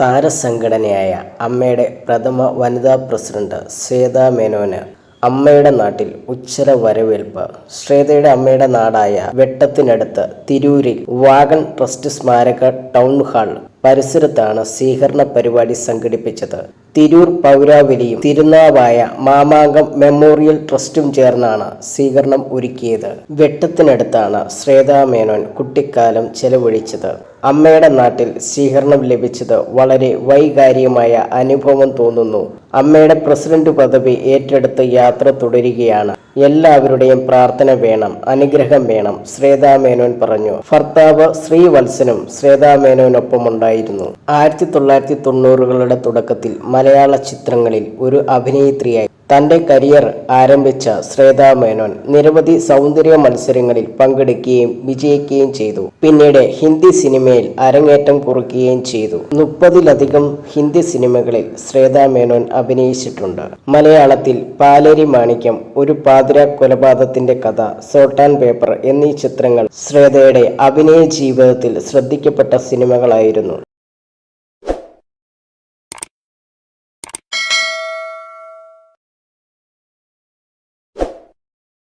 താരസംഘടനയായ അമ്മയുടെ പ്രഥമ വനിതാ പ്രസിഡന്റ് ശ്വേതാ മേനോന് അമ്മയുടെ നാട്ടിൽ ഉച്ചര വരവേൽപ്പ്. ശ്വേതയുടെ അമ്മയുടെ നാടായ വെട്ടത്തിനടുത്ത് തിരൂരിൽ വാഗൺ ട്രസ്റ്റ് സ്മാരക ടൗൺ ഹാൾ പരിസരത്താണ് സ്വീകരണ പരിപാടി സംഘടിപ്പിച്ചത്. തിരൂർ പൗരാവലിയും തിരുനാവായ മാമാങ്കം മെമ്മോറിയൽ ട്രസ്റ്റും ചേർന്നാണ് സ്വീകരണം ഒരുക്കിയത്. വെട്ടത്തിനടുത്താണ് ശ്രേതാ മേനോൻ കുട്ടിക്കാലം ചെലവഴിച്ചത്. അമ്മയുടെ നാട്ടിൽ സ്വീകരണം ലഭിച്ചത് വളരെ വൈകാരികമായ അനുഭവം തോന്നുന്നു. അമ്മയുടെ പ്രസിഡന്റ് പദവി ഏറ്റെടുത്ത് യാത്ര തുടരുകയാണ്. എല്ലാവരുടെയും പ്രാർത്ഥന വേണം അനുഗ്രഹം വേണം ശ്രേതാ മേനോൻ പറഞ്ഞു. ഭർത്താവ് ശ്രീവത്സനും ശ്രേതാ മേനോനൊപ്പം ഉണ്ടായിരുന്നു ആയിരത്തി തൊള്ളായിരത്തി തൊണ്ണൂറുകളുടെ തുടക്കത്തിൽ മലയാള ചിത്രങ്ങളിൽ ഒരു അഭിനേത്രിയായി തന്റെ കരിയർ ആരംഭിച്ച ശ്രേത മേനോൻ നിരവധി സൗന്ദര്യ മത്സരങ്ങളിൽ പങ്കെടുക്കുകയും വിജയിക്കുകയും ചെയ്തു. പിന്നീട് ഹിന്ദി സിനിമയിൽ അരങ്ങേറ്റം കുറിക്കുകയും ചെയ്തു. മുപ്പതിലധികം ഹിന്ദി സിനിമകളിൽ ശ്രേത മേനോൻ അഭിനയിച്ചിട്ടുണ്ട്. മലയാളത്തിൽ പാലേരി മാണിക്യം ഒരു പാതിര കൊലപാതകത്തിന്റെ കഥ സോട്ടാൻ പേപ്പർ എന്നീ ചിത്രങ്ങൾ ശ്രേതയുടെ അഭിനയ ജീവിതത്തിൽ ശ്രദ്ധിക്കപ്പെട്ട സിനിമകളായിരുന്നു.